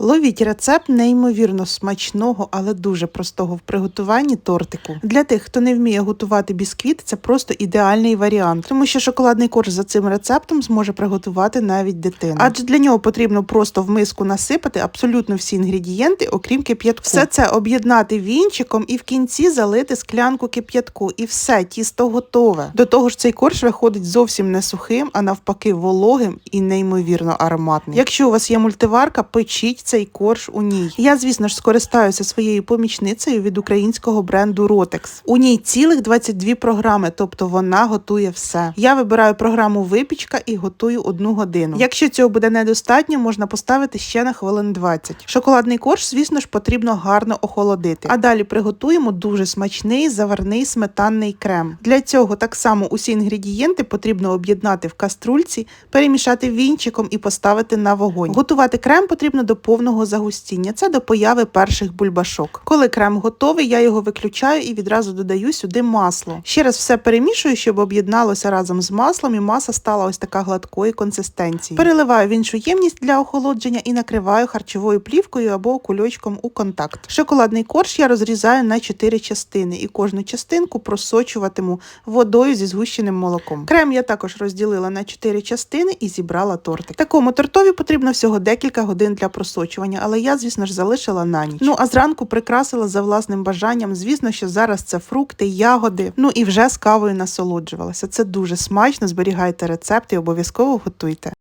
Ловіть рецепт неймовірно смачного, але дуже простого в приготуванні тортику. Для тих, хто не вміє готувати бісквіт, це просто ідеальний варіант, тому що шоколадний корж за цим рецептом зможе приготувати навіть дитина. Адже для нього потрібно просто в миску насипати абсолютно всі інгредієнти, окрім кип'ятку. Все це об'єднати вінчиком і в кінці залити склянку кип'ятку. І все, тісто готове. До того ж, цей корж виходить зовсім не сухим, а навпаки, вологим і неймовірно ароматним. Якщо у вас є мультиварка, печіть цей корж у ній. Я, звісно ж, скористаюся своєю помічницею від українського бренду Rotex. У ній цілих 22 програми, тобто вона готує все. Я вибираю програму випічка і готую одну годину. Якщо цього буде недостатньо, можна поставити ще на хвилин 20. Шоколадний корж, звісно ж, потрібно гарно охолодити. А далі приготуємо дуже смачний заварний сметанний крем. Для цього так само усі інгредієнти потрібно об'єднати в каструльці, перемішати вінчиком і поставити на вогонь. Готувати крем потрібно до повного загустіння. Це до появи перших бульбашок. Коли крем готовий, я його виключаю і відразу додаю сюди масло. Ще раз все перемішую, щоб об'єдналося разом з маслом, і маса стала ось така гладкої консистенції. Переливаю в іншу ємність для охолодження і накриваю харчовою плівкою або кульочком у контакт. Шоколадний корж я розрізаю на 4 частини і кожну частинку просочуватиму водою зі згущеним молоком. Крем я також розділила на 4 частини і зібрала тортик. Такому тортові потрібно всього декілька годин для просочування, але я, звісно ж, залишила на ніч. Ну а зранку прикрасила за власним бажанням. Звісно, що зараз це фрукти, ягоди. Ну і вже з кавою насолоджувалася. Це дуже смачно. Зберігайте рецепт і обов'язково готуйте.